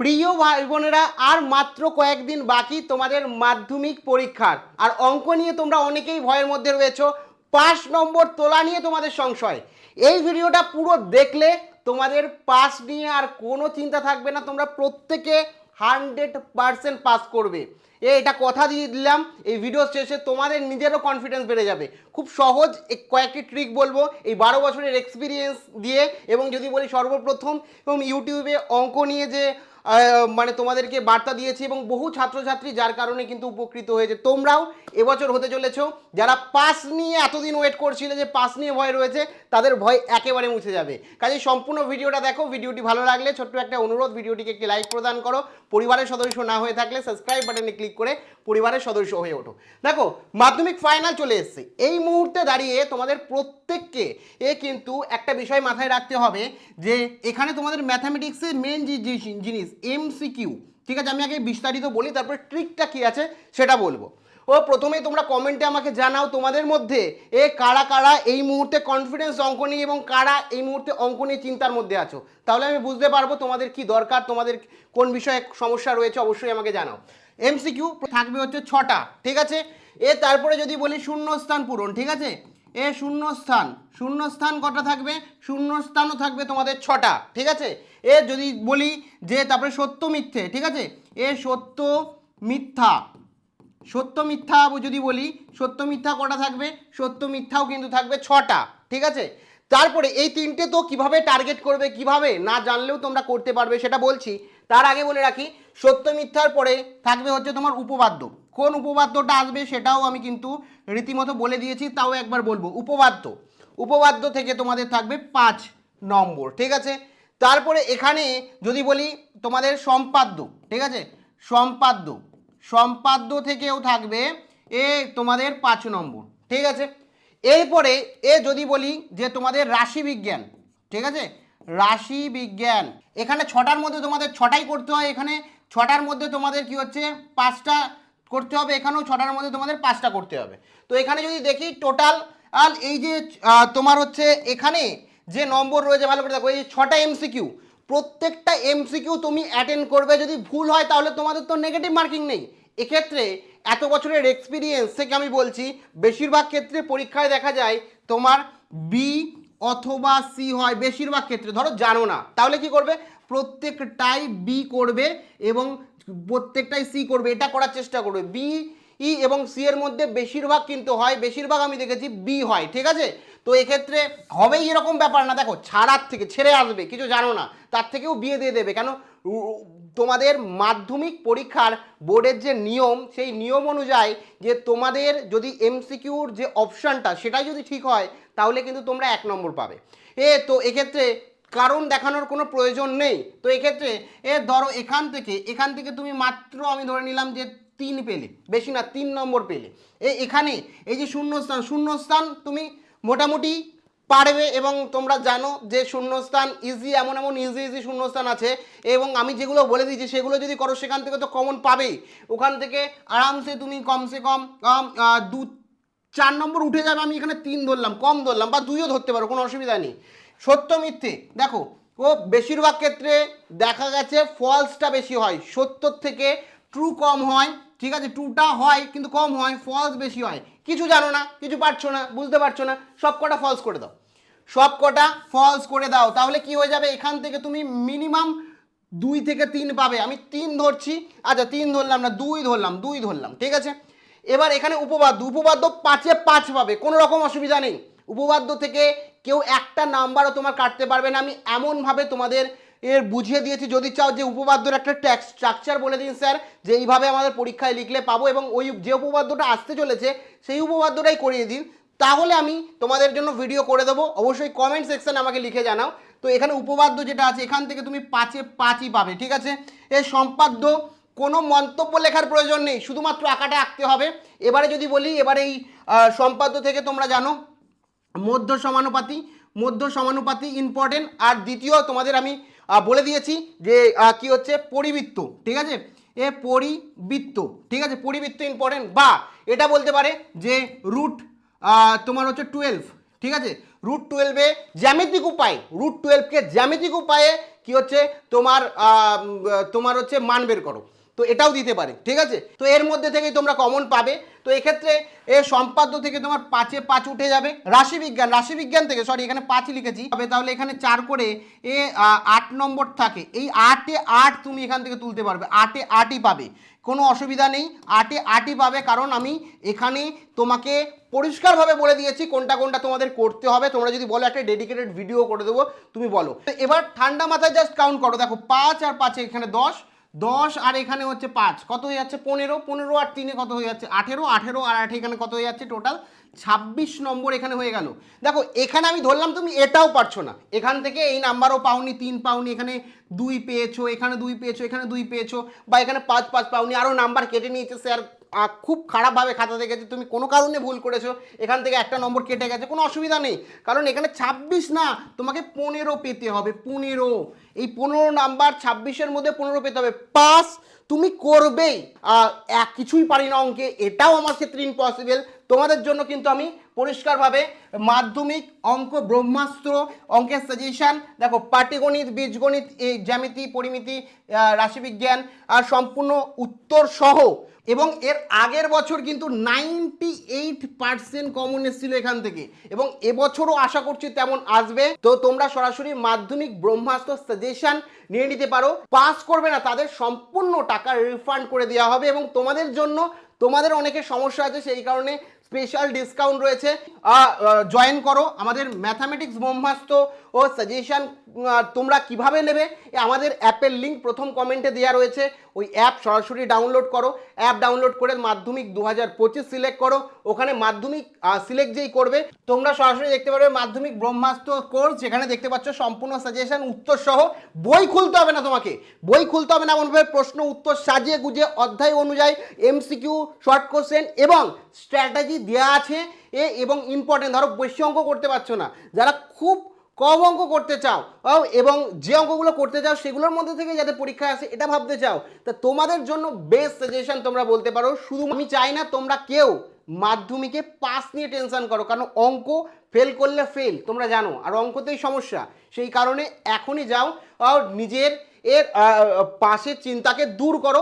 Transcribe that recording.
প্রিয় ভাই বোনেরা, আর মাত্র কয়েকদিন বাকি তোমাদের মাধ্যমিক পরীক্ষার। আর অঙ্ক নিয়ে তোমরা অনেকেই ভয়ের মধ্যে রয়েছো। পাঁচ নম্বর তোলা নিয়ে তোমাদের সংশয়। এই ভিডিওটা পুরো দেখলে তোমাদের পাস নিয়ে আর কোনো চিন্তা থাকবে না, তোমরা প্রত্যেকে হান্ড্রেড পারসেন্ট পাস করবে। এ, এটা কথা দিয়ে দিলাম, এই ভিডিও শেষে তোমাদের নিজেরও কনফিডেন্স বেড়ে যাবে। খুব সহজ কয়েকটি ট্রিক বলব এই বারো বছরের এক্সপিরিয়েন্স দিয়ে। এবং যদি বলি সর্বপ্রথম, এবং ইউটিউবে অঙ্ক নিয়ে যে মানে তোমাদেরকে বার্তা দিয়েছি এবং বহু ছাত্রছাত্রী যার কারণে কিন্তু উপকৃত হয়েছে। তোমরাও এবছর হতে চলেছো, যারা পাস নিয়ে এতদিন ওয়েট করছিলে যে পাস নিয়ে ভয় রয়েছে, তাদের ভয় একেবারে মুছে যাবে। কাজে সম্পূর্ণ ভিডিওটা দেখো, ভিডিওটি ভালো লাগলে ছোট্ট একটা অনুরোধ, ভিডিওটিকে একটি লাইক প্রদান করো। পরিবারের সদস্য না হয়ে থাকলে সাবস্ক্রাইব বাটনে ক্লিক করে পরিবারের সদস্য হয়ে ওঠো। দেখো, মাধ্যমিক ফাইনাল চলে এসছে। এই মুহূর্তে দাঁড়িয়ে তোমাদের প্রত্যেককে এ কিন্তু একটা বিষয় মাথায় রাখতে হবে যে এখানে তোমাদের ম্যাথামেটিক্সের মেন যে জিনিস এমসিকিউ ঠিক আছে? আমি আগে বিস্তারিত বলি, তারপরে ট্রিকটা কী আছে সেটা বলব। ও প্রথমেই তোমরা কমেন্টে আমাকে জানাও তোমাদের মধ্যে এ কারা কারা এই মুহূর্তে কনফিডেন্স অঙ্ক নিয়ে এবং কারা এই মুহূর্তে অঙ্ক নিয়ে চিন্তার মধ্যে আছো। তাহলে আমি বুঝতে পারব তোমাদের কি দরকার, তোমাদের কোন বিষয়ে সমস্যা রয়েছে, অবশ্যই আমাকে জানাও। এমসিকিউ থাকবে হচ্ছে ছটা, ঠিক আছে? এ তারপরে যদি বলি শূন্যস্থান পূরণ, ঠিক আছে? এ শূন্যস্থান শূন্যস্থান কটা থাকবে? শূন্যস্থানও থাকবে তোমাদের ছটা, ঠিক আছে? এ যদি বলি যে তারপরে সত্য মিথ্যে, ঠিক আছে? এ সত্য মিথ্যা সত্য মিথ্যা যদি বলি, সত্য মিথ্যা কটা থাকবে? সত্য মিথ্যাও কিন্তু থাকবে ছটা, ঠিক আছে? তারপরে এই তিনটে তো কীভাবে টার্গেট করবে, কীভাবে? না জানলেও তোমরা করতে পারবে, সেটা বলছি। তার আগে বলে রাখি, সত্য মিথ্যার পরে থাকবে হচ্ছে তোমার উপবাদ্য। কোন উপবাদ্যটা আসবে সেটাও আমি কিন্তু রীতিমতো বলে দিয়েছি, তাও একবার বলব। উপবাদ্য। উপবাদ্য থেকে তোমাদের থাকবে পাঁচ নম্বর, ঠিক আছে? তারপরে এখানে যদি বলি তোমাদের সম্পাদ্য, ঠিক আছে? সম্পাদ্য। সম্পাদ্য থেকেও থাকবে এ তোমাদের পাঁচ নম্বর, ঠিক আছে? এরপরে এ যদি বলি যে তোমাদের রাশি বিজ্ঞান ঠিক আছে? রাশি বিজ্ঞান। এখানে ছটার মধ্যে তোমাদের ছটাই করতে হয় এখানে। ছটার মধ্যে তোমাদের কি হচ্ছে? পাঁচটা করতে হবে। এখানেও ছটার মধ্যে তোমাদের পাঁচটা করতে হবে। তো এখানে যদি দেখি টোটাল আর এই যে তোমার হচ্ছে এখানে যে নম্বর রয়েছে, ভালো করে দেখো, এই যে ছটা এমসিকিউ প্রত্যেকটা এমসিকিউ তুমি অ্যাটেন্ড করবে। যদি ভুল হয়, তাহলে তোমাদের তো নেগেটিভ মার্কিং নেই। এক্ষেত্রে এত বছরের এক্সপিরিয়েন্স থেকে আমি বলছি, বেশিরভাগ ক্ষেত্রে পরীক্ষায় দেখা যায় তোমার বি অথবা সি হয় বেশিরভাগ ক্ষেত্রে। ধরো জানো না। তাহলে কি করবে? প্রত্যেকটাই বি করবে এবং প্রত্যেকটাই সি করবে। এটা করার চেষ্টা করবে। বি ই এবং সি এর মধ্যে বেশিরভাগ কিন্তু হয়, বেশিরভাগ আমি দেখেছি বি হয়, ঠিক আছে? তো এক্ষেত্রে হবেই এরকম ব্যাপার না। দেখো, ছাড়ার থেকে, ছেড়ে আসবে, কিছু জানো না। তার থেকেও বিয়ে দিয়ে দেবে। কেন? তোমাদের মাধ্যমিক পরীক্ষার বোর্ডের যে নিয়ম, সেই নিয়ম অনুযায়ী যে তোমাদের যদি এমসিকিউর যে অপশানটা সেটাই যদি ঠিক হয়, তাহলে কিন্তু তোমরা এক নম্বর পাবে। এ, তো এক্ষেত্রে কারণ দেখানোর কোনো প্রয়োজন নেই। তো এক্ষেত্রে, এ, ধরো এখান থেকে এখান থেকে তুমি মাত্র আমি ধরে নিলাম যে তিন পেলে, বেশি না, তিন নম্বর পেলে। এ, এখানে এই যে শূন্যস্থান শূন্যস্থান তুমি মোটামুটি পারবে এবং তোমরা জানো যে শূন্যস্থান ইজি এমন এমন ইজি ইজি শূন্যস্থান আছে এবং আমি যেগুলো বলে দিয়েছি সেগুলো যদি করো, সেখান থেকে তো কমন পাবেই ওখান থেকে আরামসে তুমি কমসে কম দু, চার নম্বর উঠে যাবে, আমি এখানে তিন ধরলাম, কম ধরলাম বা দুইও ধরতে পারো, কোনো অসুবিধা নেই। সত্য মিথ্যে, দেখো, ও বেশিরভাগ ক্ষেত্রে দেখা গেছে ফলসটা বেশি হয়, সত্তর থেকে ট্রু কম হয়, ঠিক আছে ট্রুটা হয় কিন্তু কম হয় ফলস বেশি হয়। কিছু জানো না, কিছু পারছ না, বুঝতে পারছ না সব কটা ফলস করে দাও। সব কটা ফলস করে দাও, তাহলে কি হয়ে যাবে? এখান থেকে তুমি মিনিমাম দুই থেকে তিন পাবে। আমি তিন ধরছি। আচ্ছা তিন ধরলাম না, দুই ধরলাম দুই ধরলাম, ঠিক আছে? এবার এখানে উপবাদ্য উপবাদ্য পাঁচে পাঁচ পাবে, কোনো রকম অসুবিধা নেই। উপবাদ্য থেকে কেউ একটা নাম্বারও তোমার কাটতে পারবে না। আমি এমনভাবে তোমাদের এর বুঝিয়ে দিয়েছি। যদি চাও যে উপবাদ্যর একটা ট্যাক্স স্ট্রাকচার বলে দিন স্যার যে এইভাবে আমাদের পরীক্ষায় লিখলে পাবো এবং ওই যে উপবাদ্যটা আসতে চলেছে, সেই উপবাদ্যটাই করিয়ে দিন। তাহলে আমি তোমাদের জন্য ভিডিও করে দেবো। অবশ্যই কমেন্ট সেকশনে আমাকে লিখে জানাও। তো এখানে উপবাদ্য যেটা আছে, এখান থেকে তুমি পাঁচে পাঁচই পাবে, ঠিক আছে? এর সম্পাদ্য, কোনো মন্তব্য লেখার প্রয়োজন নেই, শুধুমাত্র আঁকাটা আঁকতে হবে। এবারে যদি বলি, এবারে এই সম্পাদ্য থেকে তোমরা জানো, মধ্য সমানুপাতি মধ্য সমানুপাতি ইম্পর্টেন্ট আর দ্বিতীয় তোমাদের আমি বলে দিয়েছি যে কি হচ্ছে? পরিবৃত্ত, ঠিক আছে? এ পরিবৃত্ত, ঠিক আছে? পরিবৃত্ত ইম্পর্টেন্ট বা এটা বলতে পারে যে রুট তোমার হচ্ছে টুয়েলভ ঠিক আছে? রুট টুয়েলভে জ্যামিতিক উপায় রুট টুয়েলভকে জ্যামিতিক উপায়ে কি হচ্ছে? তোমার তোমার হচ্ছে মান বের করো। তো এটাও দিতে পারে, ঠিক আছে? তো এর মধ্যে থেকেই তোমরা কমন পাবে। তো এক্ষেত্রে এ সম্পাদ্য থেকে তোমার পাঁচে পাঁচ উঠে যাবে। রাশিবিজ্ঞান রাশিবিজ্ঞান থেকে সরি এখানে পাঁচ লিখেছি। তবে তাহলে এখানে চার করে এ আট নম্বর থাকে। এই আটে আট তুমি এখান থেকে তুলতে পারবে। আটে আটই পাবে। কোনো অসুবিধা নেই। আটে আটই পাবে কারণ আমি এখানে তোমাকে পরিষ্কারভাবে বলে দিয়েছি কোনটা কোনটা তোমাদের করতে হবে। তোমরা যদি বলো একটা ডেডিকেটেড ভিডিও করে দেবো, তুমি বলো। এবার ঠান্ডা মাথায় জাস্ট কাউন্ট করো। দেখো, পাঁচ আর পাঁচে এখানে দশ। দশ আর এখানে হচ্ছে পাঁচ। কত হয়ে যাচ্ছে? পনেরো। পনেরো আর তিনে কত হয়ে যাচ্ছে? আঠেরো। আঠেরো আর আঠে এখানে কত হয়ে যাচ্ছে? টোটাল ছাব্বিশ নম্বর এখানে হয়ে গেল। দেখো, এখানে আমি ধরলাম তুমি এটাও পারছ না। এখান থেকে এই নাম্বারও পাওনি, তিন পাওনি, এখানে দুই পেয়েছ, এখানে দুই পেয়েছ, এখানে দুই পেয়েছ, বা এখানে পাঁচ পাঁচ পাওনি আরও নাম্বার কেটে নিয়েছে স্যার খুব খারাপভাবে খাতা দেখেছে, তুমি কোনো কারণে ভুল করেছ, এখান থেকে একটা নম্বর কেটে গেছে, কোনো অসুবিধা নেই। কারণ এখানে ছাব্বিশ না, তোমাকে পনেরো পেতে হবে, পনেরো। এই পনেরো নাম্বার ছাব্বিশের মধ্যে পনেরো পেতে হবে। পাস তুমি করবেই। এক কিছুই পারি না অঙ্কে, এটাও আমার ক্ষেত্রে ইম্পসিবল তোমাদের জন্য কিন্তু আমি পরিষ্কারভাবে মাধ্যমিক অঙ্ক ব্রহ্মাস্ত্র, অঙ্কের সাজেশান দেখো পাটিগণিত, বীজগণিত, এই জ্যামিতি, পরিমিতি রাশিবিজ্ঞান, আর সম্পূর্ণ উত্তর সহ। এবং এর আগের বছর কিন্তু নাইনটি এইট পার্সেন্ট কমন এসেছিল এখান থেকে। এবং এবছরও আশা করছি তেমন আসবে। তো তোমরা সরাসরি মাধ্যমিক ব্রহ্মাস্ত্র সাজেশন নিয়ে নিতে পারো। পাস করবে না, তাদের সম্পূর্ণ টাকা রিফান্ড করে দেওয়া হবে। এবং তোমাদের জন্য, তোমাদের অনেকের সমস্যা আছে, সেই কারণে স্পেশাল ডিসকাউন্ট রয়েছে। জয়েন করো। আমাদের ম্যাথামেটিক্স ব্রহ্মাস্ত্র ও সাজেশন তোমরা কীভাবে নেবে? আমাদের অ্যাপের লিঙ্ক প্রথম কমেন্টে দেওয়া রয়েছে। ওই অ্যাপ সরাসরি ডাউনলোড করো। অ্যাপ ডাউনলোড করে মাধ্যমিক দু হাজার পঁচিশ সিলেক্ট করো। ওখানে মাধ্যমিক সিলেক্ট যেই করবে, তোমরা সরাসরি দেখতে পারবে মাধ্যমিক ব্রহ্মাস্ত্র কোর্স যেখানে দেখতে পাচ্ছ সম্পূর্ণ সাজেশন উত্তর সহ। বই খুলতে হবে না তোমাকে। বই খুলতে হবে না, এমনভাবে প্রশ্ন, উত্তর সাজিয়ে গুজে অধ্যায় অনুযায়ী এমসিকিউ শর্ট কোশ্চেন এবং স্ট্র্যাটেজি দেওয়া আছে। এ এবং ইম্পর্টেন্ট ধরো বেশি অঙ্ক করতে পারছ না। যারা খুব কম অঙ্ক করতে চাও এবং যে অঙ্কগুলো করতে চাও সেগুলোর মধ্যে থেকে যাতে পরীক্ষা আসে এটা ভাবতে চাও, তা তোমাদের জন্য বেস্ট সাজেশন তোমরা বলতে পারো। শুধু আমি চাই না তোমরা কেউ মাধ্যমিকে পাস নিয়ে টেনশন করো, কারণ অঙ্ক ফেল করলে ফেল তোমরা জানো। আর অঙ্কতেই সমস্যা, সেই কারণে এখনই যাও নিজের এর পাশের চিন্তাকে দূর করো।